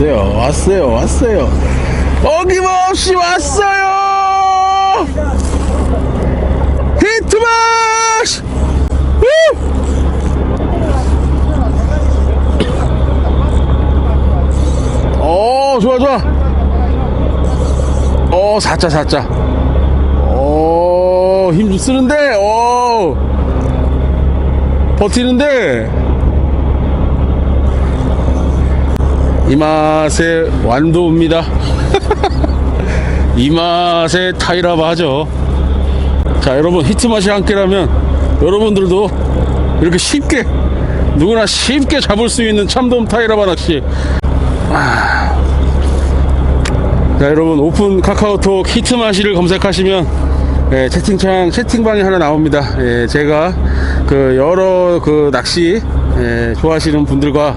왔어요, 왔어요, 왔어요. 어김없이 왔어요! 히트마시! 어, 좋아, 좋아. 어, 사자, 사자. 어, 힘 좀 쓰는데, 어. 버티는데. 이 맛에 완도입니다. 이 맛에 타이라바 하죠. 자, 여러분, 히트 맛이 함께라면 여러분들도 이렇게 쉽게, 누구나 쉽게 잡을 수 있는 참돔 타이라바 낚시. 자 여러분 오픈 카카오톡 히트마시를 검색하시면 예, 채팅창 채팅방이 하나 나옵니다. 예, 제가 그 여러 그 낚시 예, 좋아하시는 분들과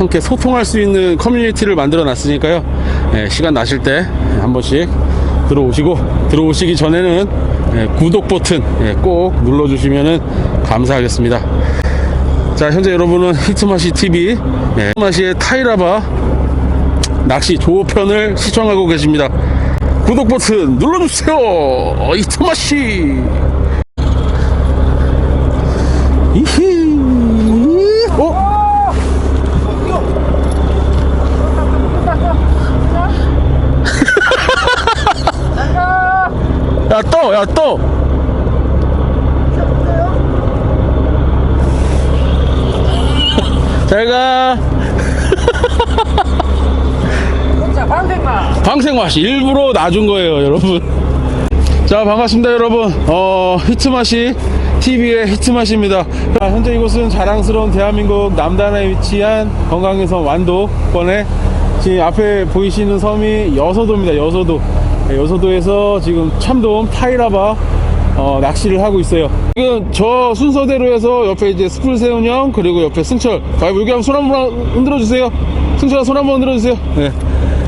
함께 소통할 수 있는 커뮤니티를 만들어 놨으니까요. 예, 시간 나실 때 한 번씩 들어오시고 들어오시기 전에는 예, 구독 버튼 예, 꼭 눌러주시면 감사하겠습니다. 자 현재 여러분은 히트마시 TV 예, 히트마시의 타이라바 낚시 조편을 시청하고 계십니다. 구독 버튼 눌러주세요. 어, 이토마씨. 이히. 어? 야, 떠, 야, 떠. 잘 가. 자, 방생마. 방생맛이 일부러 놔준 거예요, 여러분. 자, 반갑습니다, 여러분. 어, 히트맛이 TV의 히트맛입니다. 자, 현재 이곳은 자랑스러운 대한민국 남단에 위치한 건강해성 완도권에 지금 앞에 보이시는 섬이 여서도입니다, 여서도. 네, 여서도에서 지금 참돔 타이라바 어, 낚시를 하고 있어요. 지금 저 순서대로 해서 옆에 이제 스풀세훈 형 그리고 옆에 승철. 자, 여기 한번 손 한번 흔들어 주세요. 승철아 손 한번 흔들어 주세요. 네.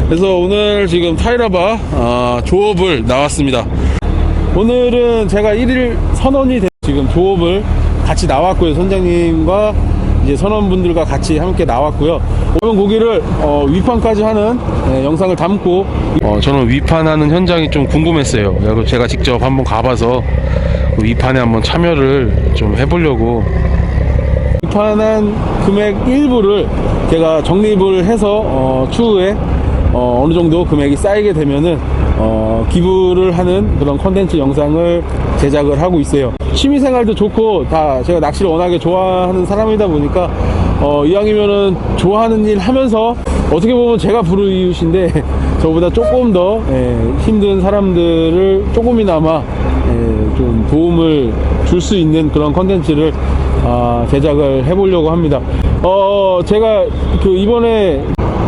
그래서 오늘 지금 타이라바 아, 조업을 나왔습니다. 오늘은 제가 1일 선원이 돼 지금 조업을 같이 나왔고요. 선장님과 이제 선원분들과 같이 함께 나왔고요. 오늘 고기를 어, 위판까지 하는 예, 영상을 담고 어, 저는 위판하는 현장이 좀 궁금했어요. 그래서 제가 직접 한번 가봐서 그 위판에 한번 참여를 좀 해보려고 위판한 금액 일부를 제가 적립을 해서 어, 추후에 어, 느 정도 금액이 쌓이게 되면은 어, 기부를 하는 그런 컨텐츠 영상을 제작을 하고 있어요. 취미 생활도 좋고 다 제가 낚시를 워낙에 좋아하는 사람이다 보니까 어, 이왕이면은 좋아하는 일 하면서 어떻게 보면 제가 불우이웃인데 저보다 조금 더 예, 힘든 사람들을 조금이나마 예, 좀 도움을 줄 수 있는 그런 컨텐츠를 아, 제작을 해보려고 합니다. 어, 제가 그 이번에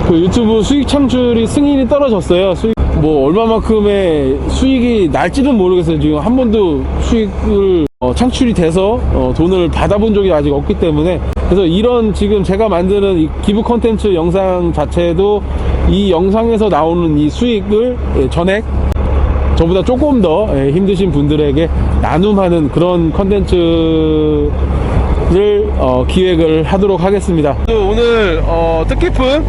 그 유튜브 수익 창출이 승인이 떨어졌어요. 수익 뭐 얼마만큼의 수익이 날지는 모르겠어요. 지금 한 번도 수익을 어, 창출이 돼서 어, 돈을 받아본 적이 아직 없기 때문에 그래서 이런 지금 제가 만드는 이 기부 컨텐츠 영상 자체도 이 영상에서 나오는 이 수익을 예, 전액 저보다 조금 더 예, 힘드신 분들에게 나눔하는 그런 컨텐츠를 어, 기획을 하도록 하겠습니다. 오늘 어, 뜻깊은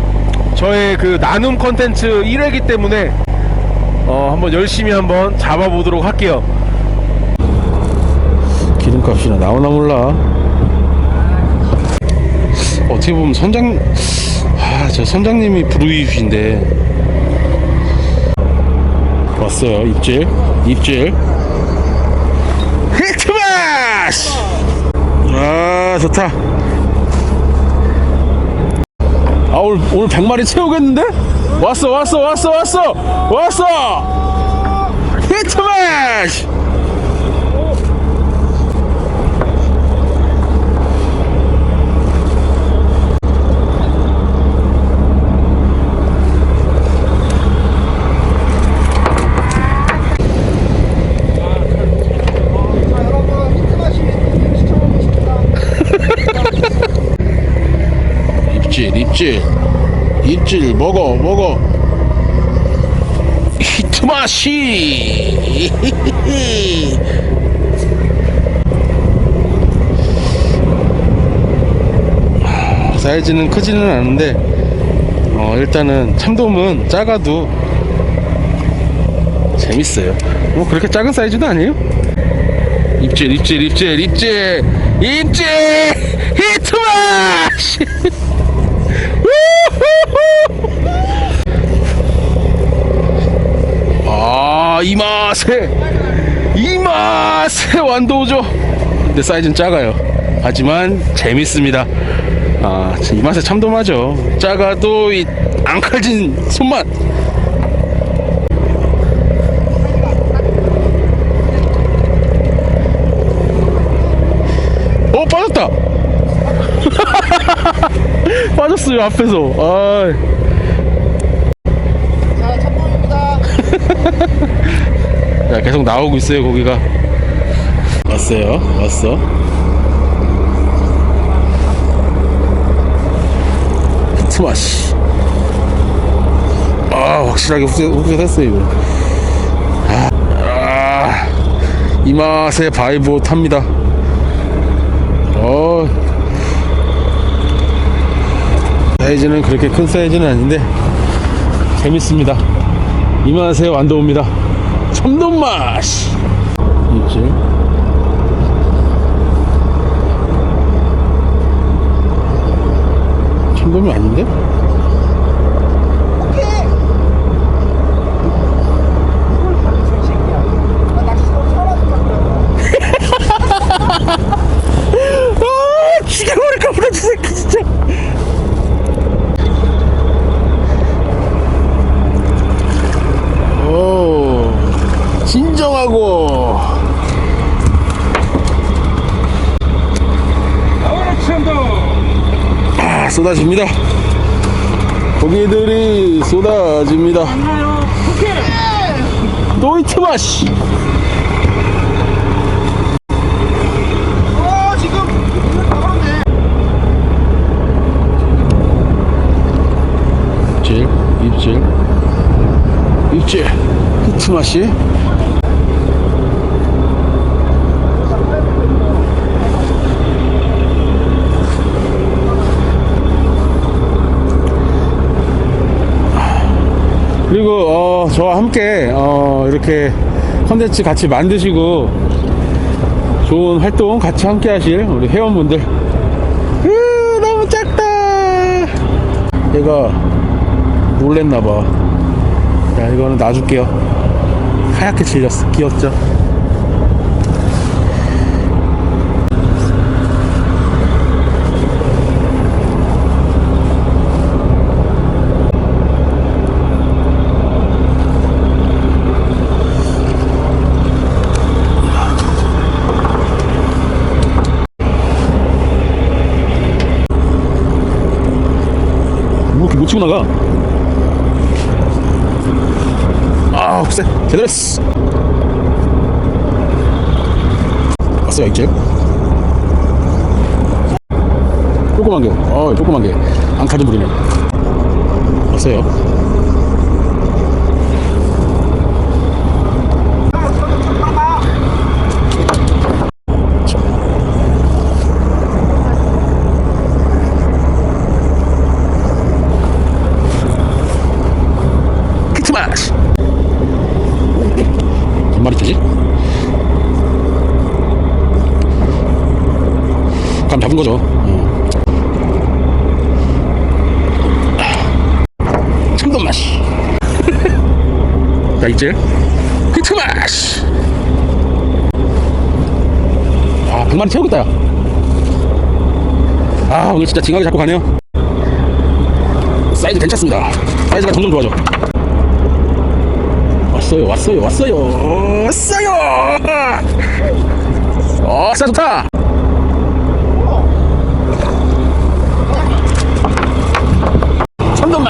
저의 그 나눔 컨텐츠 1회기 때문에 어, 한번 열심히 한번 잡아보도록 할게요. 기름값이나 나오나 몰라. 어떻게 보면 선장, 아, 저 선장님이 불우이웃인데. 왔어요 입질 입질 히트마스 아 좋다 아 오늘 오늘 100마리 채우겠는데? 왔어 왔어 왔어 왔어! 왔어! 히트마스 입질 입질 먹어 먹어 히트마시 사이즈는 크지는 않은데 어, 일단은 참돔은 작아도 재밌어요. 뭐 그렇게 작은 사이즈도 아니에요. 입질, 입질, 입질, 입질, 입질, 히트마시. 아, 이 맛에, 이 맛에 완도죠. 근데 사이즈는 작아요. 하지만 재밌습니다. 아, 이 맛에 참돔하죠. 작아도 이 앙칼진 손맛. 어, 빠졌다. 빠졌어요 앞에서. 아, 자, 첫번입니다. 자, 계속 나오고 있어요 고기가. 왔어요. 왔어. 스마시. 아, 확실하게 흡수, 흡수했어요 이거. 아, 아, 이 맛에 바이브 탑니다. 어. 사이즈는 그렇게 큰 사이즈는 아닌데 재밌습니다. 이 맛에 완도입니다. 참돔 맛. 있지. 참돔이 아닌데? 아, 죽여버릴까 보다, 저 새끼, 진짜. 오, 진정하고. 아, 쏟아집니다. 고기들이 쏟아집니다. 어, 나가는데. 입질, 입질, 입질. 히트마 씨. 그리고 어, 저와 함께 어, 이렇게 컨텐츠 같이 만드시고 좋은 활동 같이 함께 하실 우리 회원분들. 으, 너무 작다. 얘가 놀랬나봐. 야 이거는 놔줄게요. 하얗게 질렸어 귀엽죠 치고 나가 아, 글쎄, 제대로 했어. 왔어요, 이제. 조그만 게, 어, 조그만 게. 앙카 좀 부리네. 왔어요. 자. 키트마시! 몇 마리 되지? 감 잡은 거죠. 어. 참돔 맛이. 자, 이제 히트 맛. 아, 100마리 채우겠다. 야. 아, 오늘 진짜 징하게 잡고 가네요. 사이즈 괜찮습니다. 사이즈가 점점 좋아져. 왔어요, 왔어요, 왔어요, 왔어요. 어, 싸 좋다. 참돔 맛.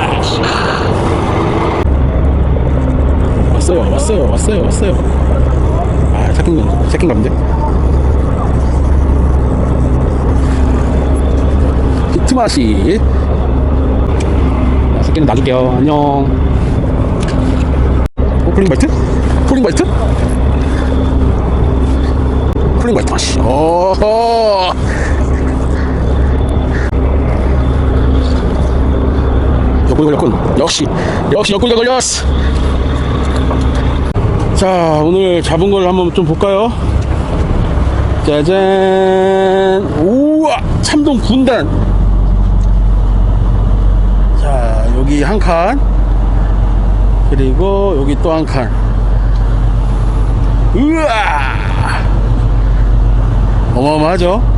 왔어요, 왔어요, 왔어요, 왔어요. 아, 새끼인 새끼인 가본데. 히트 맛이. 아, 새끼는 놔줄게요. 안녕. 어, 폴링 바이트? 폴링 바이트? 폴링 바이트 맛이. 어허. 옆구리 걸렸군. 역시, 역시 옆구리가 걸렸어. 자, 오늘 잡은 걸 한번 좀 볼까요? 짜잔. 우와! 참동 군단. 자, 여기 한 칸. 그리고 여기 또 한 칸. 우와! 어마어마하죠?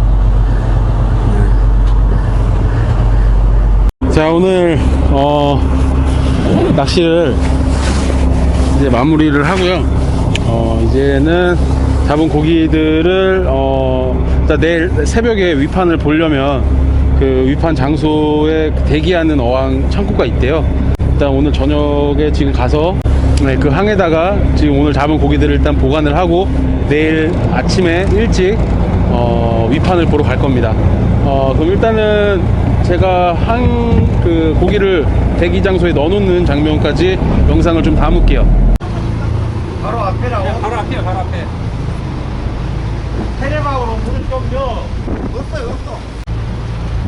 자, 오늘, 어, 낚시를 이제 마무리를 하고요. 어, 이제는 잡은 고기들을, 어, 내일 새벽에 위판을 보려면 그 위판 장소에 대기하는 어항 창구가 있대요. 일단 오늘 저녁에 지금 가서 네, 그 항에다가 지금 오늘 잡은 고기들을 일단 보관을 하고 내일 아침에 일찍 어, 위판을 보러 갈 겁니다. 어, 그럼 일단은 제가 한 그 고기를 대기 장소에 넣어놓는 장면까지 영상을 좀 담을게요. 바로 앞에라고? 바로 앞이요, 바로 앞에. 테레마으로 물을 좀요. 없어요, 없어.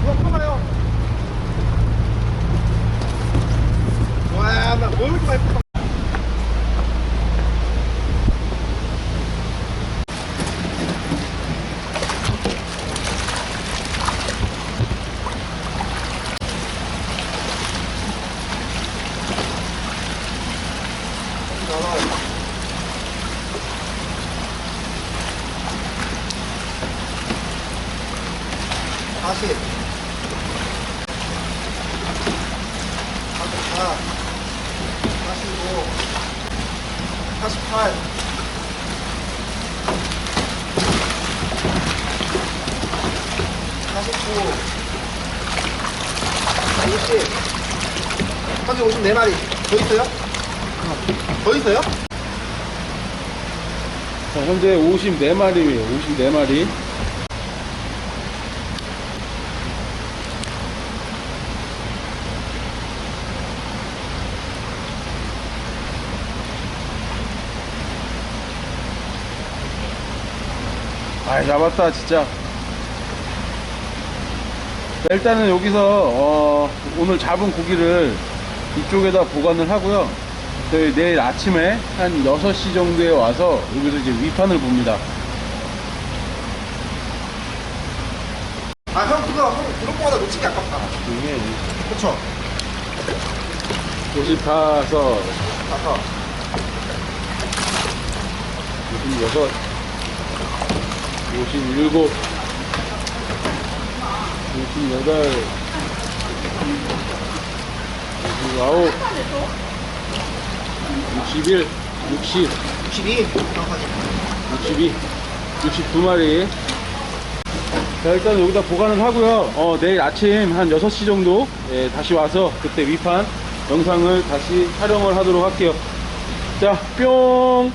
이거 커봐요. 와, 이렇게 많이 커. 다시. 사십사, 사십오, 사십팔. 사십구, 사십. 현재 54마리. 더 있어요? 더 있어요? 자, 현재 54마리예요. 54마리. 아, 잡았다, 진짜. 자, 일단은 여기서 어, 오늘 잡은 고기를 이쪽에다 보관을 하고요. 저희 내일 아침에 한 6시 정도에 와서 여기서 이제 위판을 봅니다. 아, 형, 그거, 형, 그런 거보다 놓치기 아깝다. 이게 그쵸? 55, 아까. 56, 57, 58, 59, 61, 60, 62. 정확하게. 62, 62마리. 자, 일단 여기다 보관을 하고요. 어, 내일 아침 한 6시 정도 예, 다시 와서 그때 위판 영상을 다시 촬영을 하도록 할게요. 자, 뿅!